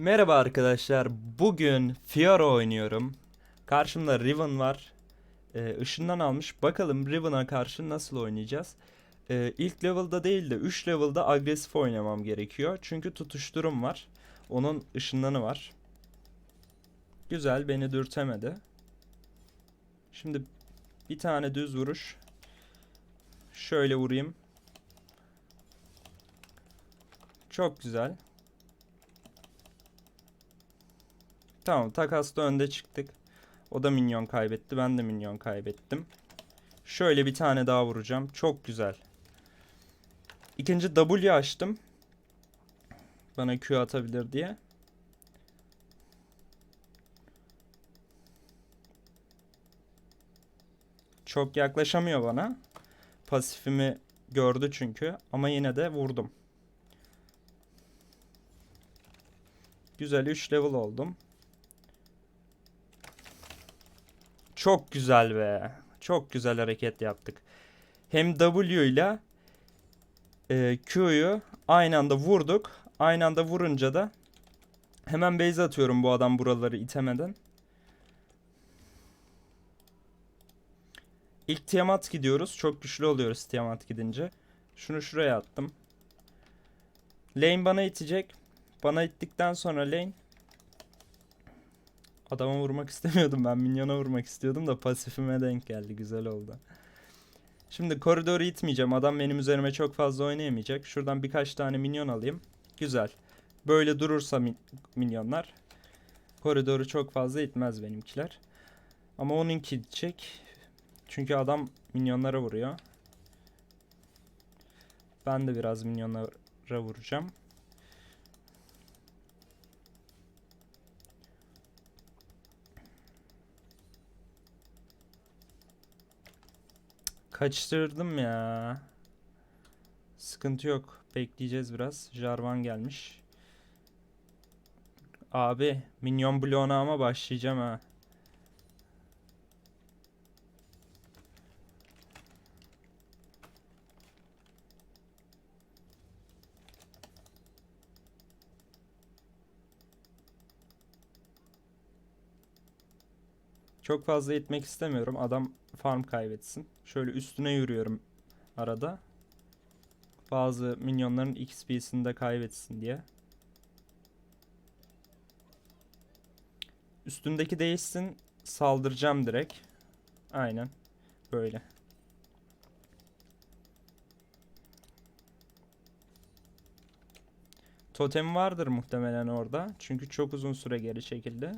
Merhaba arkadaşlar. Bugün Fiora oynuyorum. Karşımda Riven var. Ee, ışından almış. Bakalım Riven'a karşı nasıl oynayacağız. Ee, ilk level'da değil de 3 level'da agresif oynamam gerekiyor. Çünkü tutuşturum var. Onun ışınlanı var. Güzel beni dürtemedi. Şimdi bir tane düz vuruş. Şöyle vurayım. Çok güzel. Tamam takasla önde çıktık. O da minyon kaybetti. Ben de minyon kaybettim. Şöyle bir tane daha vuracağım. Çok güzel. İkinci W açtım. Bana Q atabilir diye. Çok yaklaşamıyor bana. Pasifimi gördü çünkü. Ama yine de vurdum. Güzel 3 level oldum. Çok güzel be. Çok güzel hareket yaptık. Hem W ile e, Q'yu aynı anda vurduk. Aynı anda vurunca da hemen base atıyorum bu adam buraları itemeden. İlk Tiamat gidiyoruz. Çok güçlü oluyoruz Tiamat gidince. Şunu şuraya attım. Lane bana itecek. Bana ittikten sonra lane Adama vurmak istemiyordum ben. Minyona vurmak istiyordum da pasifime denk geldi. Güzel oldu. Şimdi koridoru itmeyeceğim. Adam benim üzerime çok fazla oynayamayacak. Şuradan birkaç tane minyon alayım. Güzel. Böyle durursa min- minyonlar koridoru çok fazla itmez benimkiler. Ama onunki itecek. Çünkü adam minyonlara vuruyor. Ben de biraz minyonlara vuracağım. Kaçırdım ya. Sıkıntı yok. Bekleyeceğiz biraz. Jarvan gelmiş. Abi minyon bloğuna ama başlayacağım ha. Çok fazla itmek istemiyorum. Adam farm kaybetsin. Şöyle üstüne yürüyorum arada. Bazı minyonların XP'sini de kaybetsin diye. Üstündeki değişsin. Saldıracağım direkt. Aynen. Böyle. Totem vardır muhtemelen orada. Çünkü çok uzun süre geri çekildi.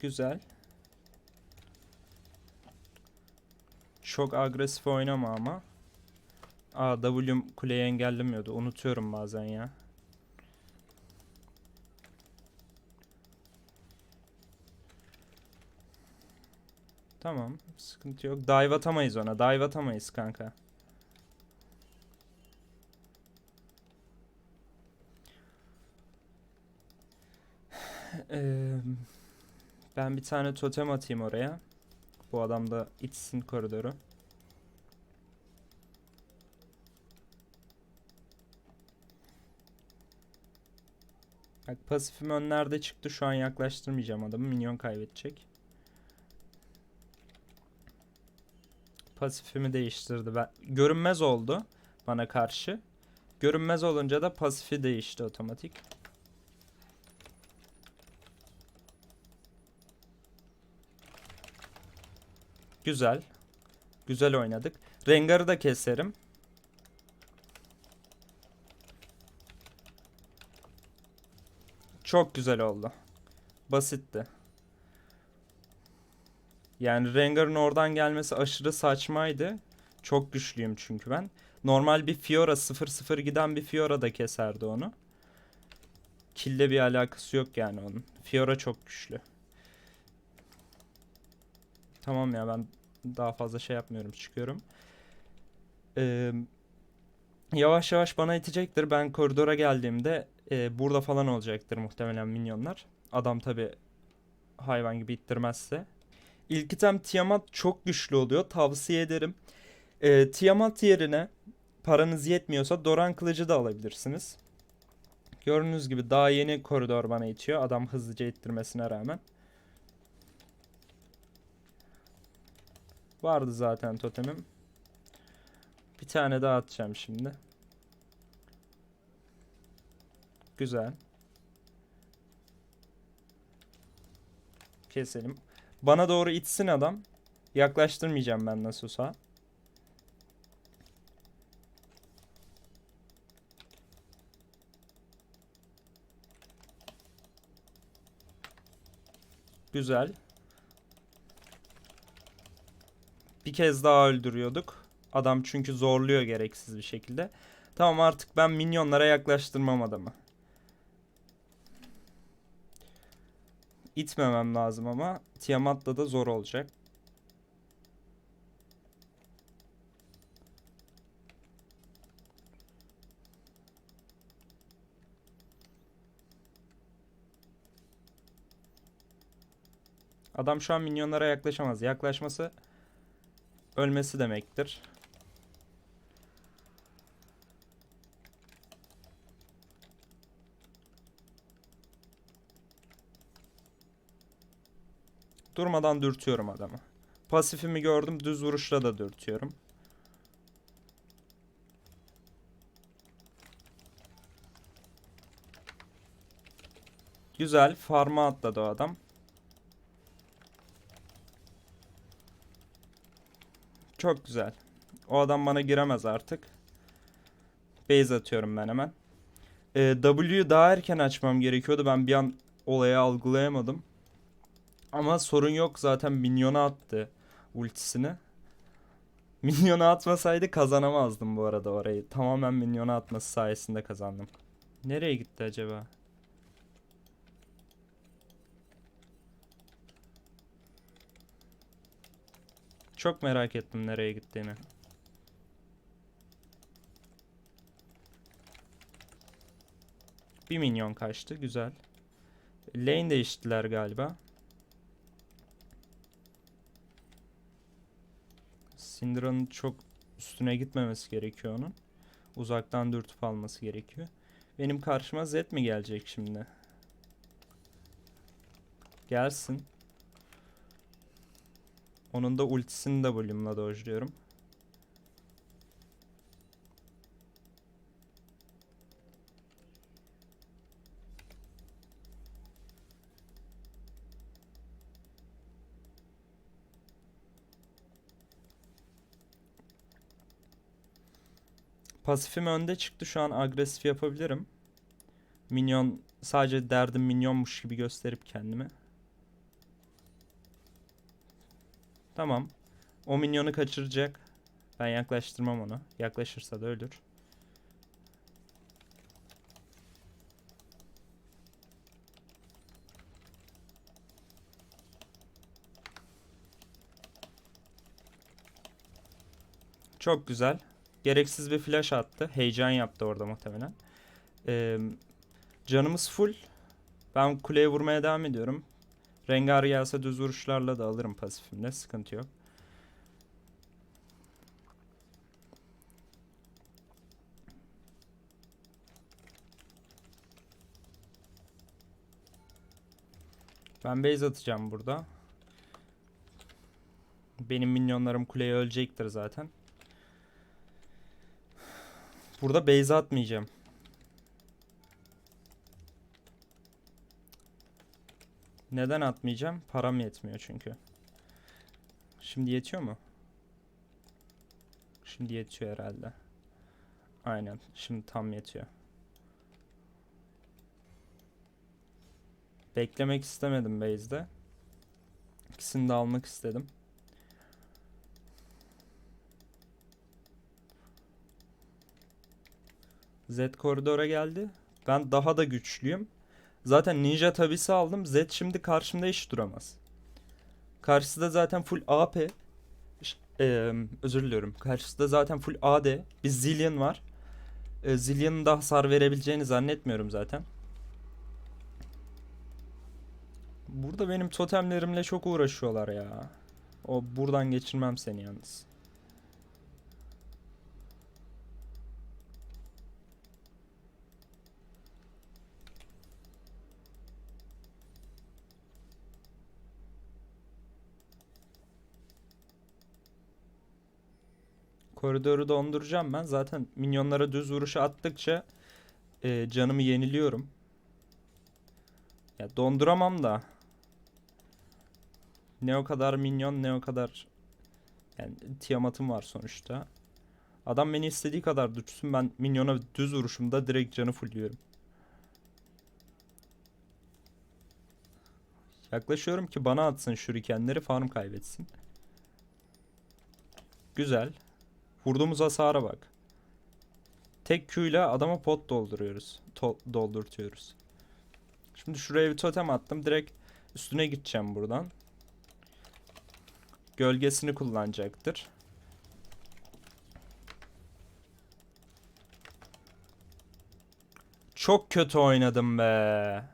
Güzel. Çok agresif oynama ama. Aa W'm kuleyi engellemiyordu. Unutuyorum bazen ya. Tamam. Sıkıntı yok. Dive atamayız ona. Dive atamayız kanka. Ben bir tane totem atayım oraya. Bu adam da itsin koridoru. Bak pasifim önlerde çıktı. Şu an yaklaştırmayacağım adamı. Minyon kaybedecek. Pasifimi değiştirdi. Ben görünmez oldu bana karşı. Görünmez olunca da pasifi değişti otomatik. Güzel. Güzel oynadık. Rengar'ı da keserim. Çok güzel oldu. Basitti. Yani Rengar'ın oradan gelmesi aşırı saçmaydı. Çok güçlüyüm çünkü ben. Normal bir Fiora 0-0 giden bir Fiora da keserdi onu. Kill'le bir alakası yok yani onun. Fiora çok güçlü. Tamam ya ben daha fazla şey yapmıyorum çıkıyorum. Ee, yavaş yavaş bana itecektir. Ben koridora geldiğimde e, burada falan olacaktır muhtemelen minyonlar. Adam tabi hayvan gibi ittirmezse. İlk item Tiamat çok güçlü oluyor. Tavsiye ederim. Ee, Tiamat yerine paranız yetmiyorsa Doran kılıcı da alabilirsiniz. Gördüğünüz gibi daha yeni koridor bana itiyor. Adam hızlıca ittirmesine rağmen. Vardı zaten totemim. Bir tane daha atacağım şimdi. Güzel. Keselim. Bana doğru itsin adam. Yaklaştırmayacağım ben nasılsa. Güzel. Bir kez daha öldürüyorduk. Adam çünkü zorluyor gereksiz bir şekilde. Tamam artık ben minyonlara yaklaştırmam adamı. İtmemem lazım ama Tiamat'la da zor olacak. Adam şu an minyonlara yaklaşamaz. Yaklaşması ölmesi demektir. Durmadan dürtüyorum adamı. Pasifimi gördüm düz vuruşla da dürtüyorum. Güzel. Farm'a atladı o adam. Çok güzel. O adam bana giremez artık. Base atıyorum ben hemen. Ee, W'yu daha erken açmam gerekiyordu. Ben bir an olayı algılayamadım. Ama sorun yok zaten minyona attı ultisini. Minyona atmasaydı kazanamazdım bu arada orayı. Tamamen minyona atması sayesinde kazandım. Nereye gitti acaba? Çok merak ettim nereye gittiğini. Bir minyon kaçtı. Güzel. Lane değiştiler galiba. Syndra'nın çok üstüne gitmemesi gerekiyor onun. Uzaktan dürtüp alması gerekiyor. Benim karşıma Zed mi gelecek şimdi? Gelsin. Onun da ultisini de W'mla dojluyorum. Pasifim önde çıktı. Şu an agresif yapabilirim. Minyon sadece derdim minyonmuş gibi gösterip kendimi. Tamam. O minyonu kaçıracak. Ben yaklaştırmam onu. Yaklaşırsa da ölür. Çok güzel. Gereksiz bir flash attı. Heyecan yaptı orada muhtemelen. Ee, canımız full. Ben kuleye vurmaya devam ediyorum. Rengar gelse düz vuruşlarla da alırım pasifimle. Sıkıntı yok. Ben base atacağım burada. Benim minyonlarım kuleye ölecektir zaten. Burada base atmayacağım. Neden atmayacağım? Param yetmiyor çünkü. Şimdi yetiyor mu? Şimdi yetiyor herhalde. Aynen. Şimdi tam yetiyor. Beklemek istemedim base'de. İkisini de almak istedim. Z koridora geldi. Ben daha da güçlüyüm. Zaten Ninja tabisi aldım. Z şimdi karşımda hiç duramaz. Karşısı zaten full AP. Eee, özür diliyorum. Karşısı zaten full AD. Bir Zillion var. E, Zillion'ın da hasar verebileceğini zannetmiyorum zaten. Burada benim totemlerimle çok uğraşıyorlar ya. O buradan geçirmem seni yalnız. Koridoru donduracağım ben. Zaten minyonlara düz vuruşu attıkça e, canımı yeniliyorum. Ya donduramam da. Ne o kadar minyon ne o kadar yani Tiamat'ım var sonuçta. Adam beni istediği kadar düşsün ben minyona düz vuruşumda direkt canı fullüyorum. Yaklaşıyorum ki bana atsın şurikenleri farm kaybetsin. Güzel. Vurduğumuz hasara bak. Tek Q ile adama pot dolduruyoruz. To- doldurtuyoruz. Şimdi şuraya bir totem attım. Direkt üstüne gideceğim buradan. Gölgesini kullanacaktır. Çok kötü oynadım be.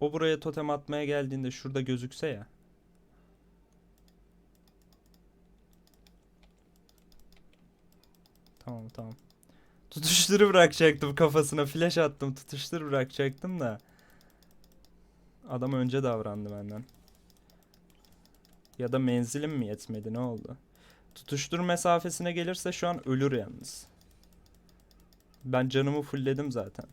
O buraya totem atmaya geldiğinde şurada gözükse ya. Tamam tamam. Tutuşturu bırakacaktım kafasına. Flash attım. Tutuşturu bırakacaktım da. Adam önce davrandı benden. Ya da menzilim mi yetmedi ne oldu? Tutuştur mesafesine gelirse şu an ölür yalnız. Ben canımı fullledim zaten.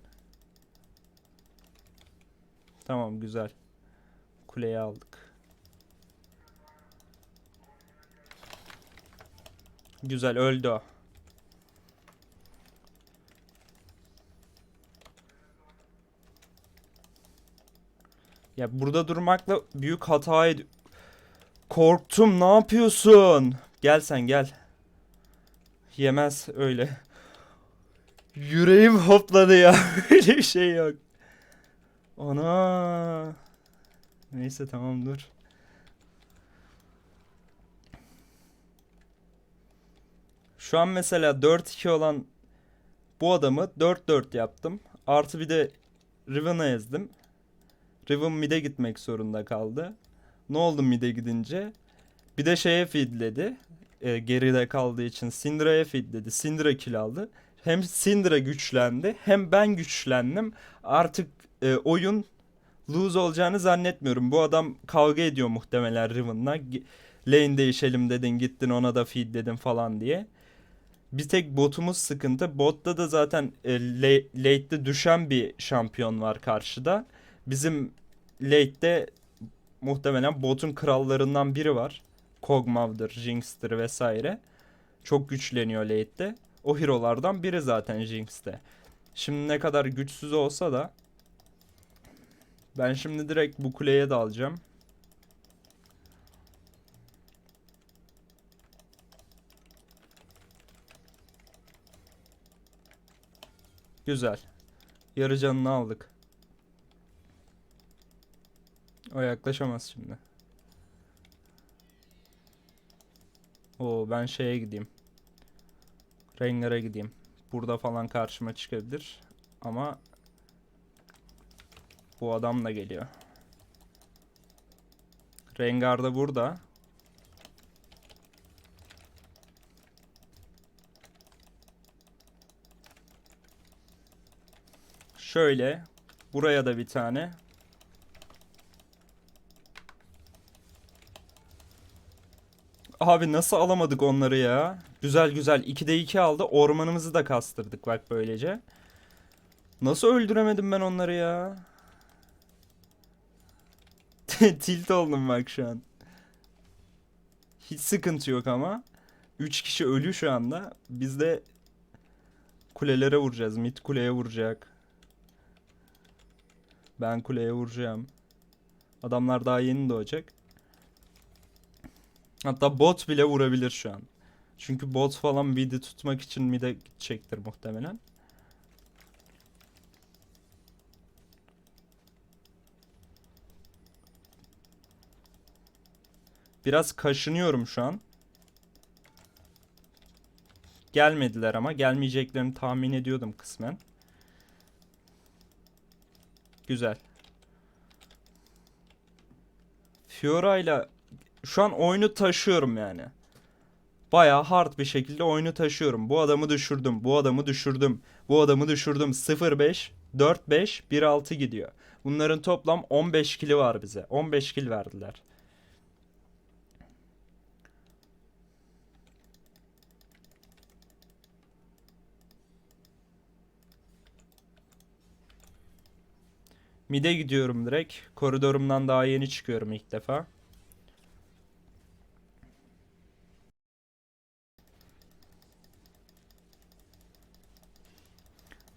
Tamam güzel. Kuleyi aldık. Güzel öldü o. Ya burada durmakla büyük hata ed- Korktum ne yapıyorsun? Gel sen gel. Yemez öyle. Yüreğim hopladı ya. Öyle bir şey yok. Ana. Neyse tamam dur. Şu an mesela 4-2 olan bu adamı 4-4 yaptım. Artı bir de Riven'ı ezdim. Riven mid'e gitmek zorunda kaldı. Ne oldu mid'e gidince? Bir de şeye feedledi. E, geride kaldığı için Syndra'ya feedledi. Syndra kill aldı. Hem Syndra güçlendi hem ben güçlendim. Artık e, oyun lose olacağını zannetmiyorum. Bu adam kavga ediyor muhtemelen Riven'la. Lane değişelim dedin gittin ona da feed dedin falan diye. Bir tek botumuz sıkıntı. Botta da zaten e, la- late'de düşen bir şampiyon var karşıda. Bizim late'de muhtemelen botun krallarından biri var. Kog'Maw'dır, Jinx'tir vesaire. Çok güçleniyor late'de. O hero'lardan biri zaten Jinx'te. Şimdi ne kadar güçsüz olsa da ben şimdi direkt bu kuleye dalacağım. Güzel. Yarı canını aldık. O yaklaşamaz şimdi. Oo ben şeye gideyim. Rengar'a gideyim. Burada falan karşıma çıkabilir. Ama bu adam da geliyor. Rengar da burada. Şöyle. Buraya da bir tane. Abi nasıl alamadık onları ya? Güzel güzel 2'de 2 aldı. Ormanımızı da kastırdık bak böylece. Nasıl öldüremedim ben onları ya? Tilt oldum bak şu an. Hiç sıkıntı yok ama. 3 kişi ölü şu anda. Biz de kulelere vuracağız. Mid kuleye vuracak. Ben kuleye vuracağım. Adamlar daha yeni doğacak. Hatta bot bile vurabilir şu an. Çünkü bot falan mid'i tutmak için mid'e gidecektir muhtemelen. Biraz kaşınıyorum şu an. Gelmediler ama gelmeyeceklerini tahmin ediyordum kısmen. Güzel. Fiora ile şu an oyunu taşıyorum yani. Baya hard bir şekilde oyunu taşıyorum. Bu adamı düşürdüm, bu adamı düşürdüm, bu adamı düşürdüm. 0-5, 4-5, 1-6 gidiyor. Bunların toplam 15 kili var bize. 15 kil verdiler. Mide gidiyorum direkt. Koridorumdan daha yeni çıkıyorum ilk defa.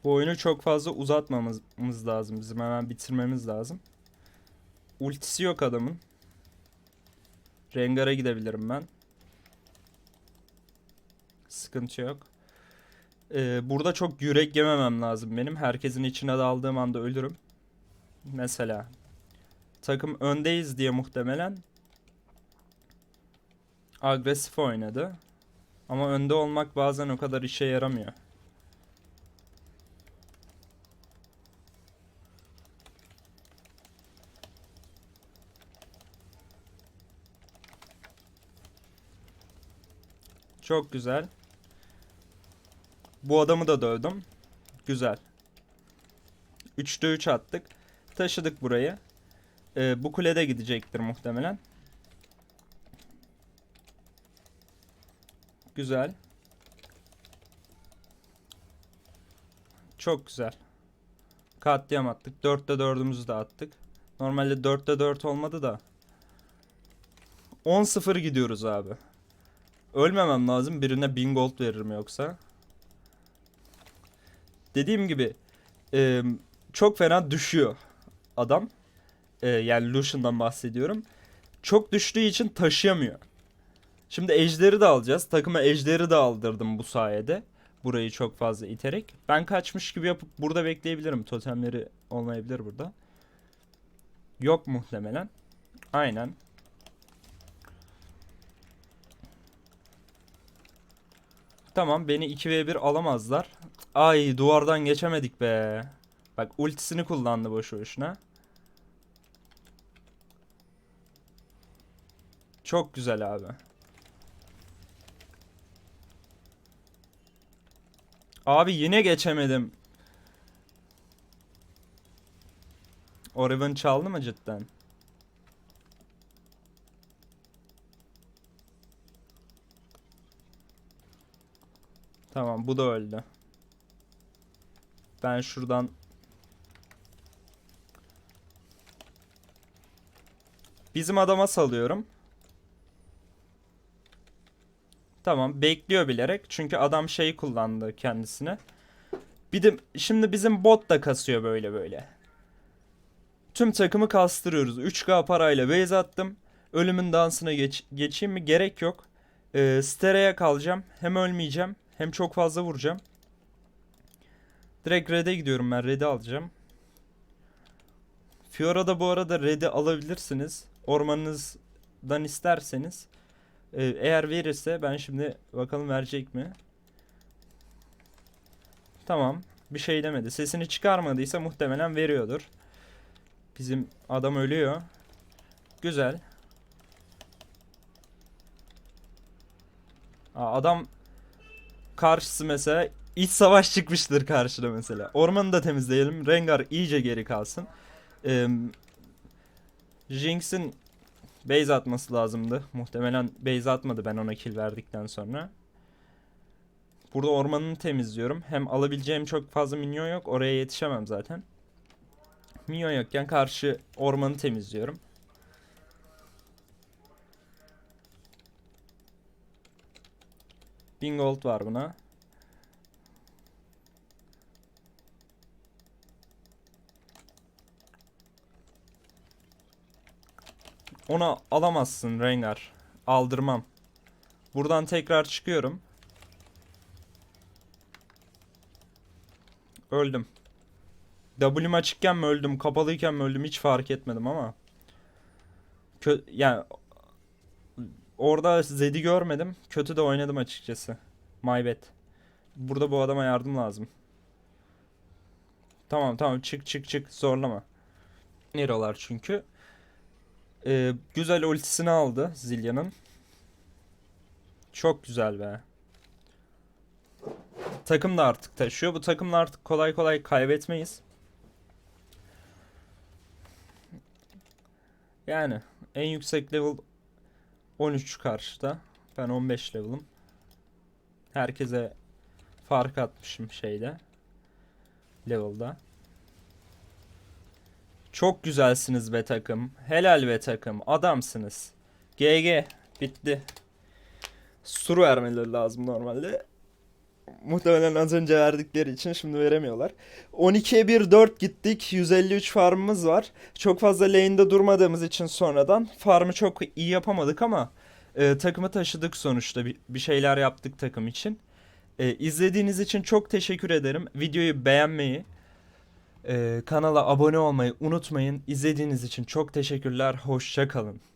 Bu oyunu çok fazla uzatmamamız lazım. Bizim hemen bitirmemiz lazım. Ultisi yok adamın. Rengar'a gidebilirim ben. Sıkıntı yok. Ee, burada çok yürek yememem lazım benim. Herkesin içine daldığım anda ölürüm. Mesela takım öndeyiz diye muhtemelen agresif oynadı. Ama önde olmak bazen o kadar işe yaramıyor. Çok güzel. Bu adamı da dövdüm. Güzel. 3'te 3 attık. Taşıdık burayı. Ee, bu kulede gidecektir muhtemelen. Güzel. Çok güzel. Katliam attık. 4'te 4'ümüzü de attık. Normalde 4'te 4 olmadı da. 10-0 gidiyoruz abi. Ölmemem lazım. Birine 1000 gold veririm yoksa. Dediğim gibi e, çok fena düşüyor adam. E, yani Lucian'dan bahsediyorum. Çok düştüğü için taşıyamıyor. Şimdi ejderi de alacağız. Takıma ejderi de aldırdım bu sayede. Burayı çok fazla iterek. Ben kaçmış gibi yapıp burada bekleyebilirim. Totemleri olmayabilir burada. Yok muhtemelen. Aynen. Tamam beni 2v1 alamazlar. Ay duvardan geçemedik be. Bak ultisini kullandı boşu boşuna. Çok güzel abi. Abi yine geçemedim. O Riven çaldı mı cidden? Tamam bu da öldü. Ben şuradan Bizim adama salıyorum. Tamam bekliyor bilerek. Çünkü adam şey kullandı kendisine. Bir şimdi bizim bot da kasıyor böyle böyle. Tüm takımı kastırıyoruz. 3K parayla base attım. Ölümün dansına geç, geçeyim mi? Gerek yok. Ee, Stere'ye kalacağım. Hem ölmeyeceğim. Hem çok fazla vuracağım. Direkt red'e gidiyorum ben. Red'i alacağım. Fiora'da bu arada red'i alabilirsiniz. Ormanınızdan isterseniz. Ee, eğer verirse ben şimdi bakalım verecek mi? Tamam. Bir şey demedi. Sesini çıkarmadıysa muhtemelen veriyordur. Bizim adam ölüyor. Güzel. Aa, adam karşısı mesela iç savaş çıkmıştır karşıda mesela. Ormanı da temizleyelim. Rengar iyice geri kalsın. Ee, Jinx'in base atması lazımdı. Muhtemelen base atmadı ben ona kill verdikten sonra. Burada ormanını temizliyorum. Hem alabileceğim çok fazla minyon yok. Oraya yetişemem zaten. Minyon yokken karşı ormanı temizliyorum. Bin gold var buna. Onu alamazsın Rengar. Aldırmam. Buradan tekrar çıkıyorum. Öldüm. W'm açıkken mi öldüm, kapalıyken mi öldüm hiç fark etmedim ama. Kö yani orada Zed'i görmedim. Kötü de oynadım açıkçası. My bad. Burada bu adama yardım lazım. Tamam tamam çık çık çık zorlama. Nerolar çünkü. Ee, güzel ultisini aldı Zilya'nın. Çok güzel be. Takım da artık taşıyor. Bu takımla artık kolay kolay kaybetmeyiz. Yani en yüksek level 13 karşıda. Ben 15 level'ım. Herkese fark atmışım şeyde. Level'da. Çok güzelsiniz be takım. Helal be takım. Adamsınız. GG. Bitti. Sur vermeleri lazım normalde. Muhtemelen az önce verdikleri için şimdi veremiyorlar. 12'ye 1 4 gittik. 153 farmımız var. Çok fazla lane'de durmadığımız için sonradan farmı çok iyi yapamadık ama e, takımı taşıdık sonuçta. Bir, bir şeyler yaptık takım için. E, izlediğiniz için çok teşekkür ederim. Videoyu beğenmeyi, e, kanala abone olmayı unutmayın. İzlediğiniz için çok teşekkürler. Hoşça kalın.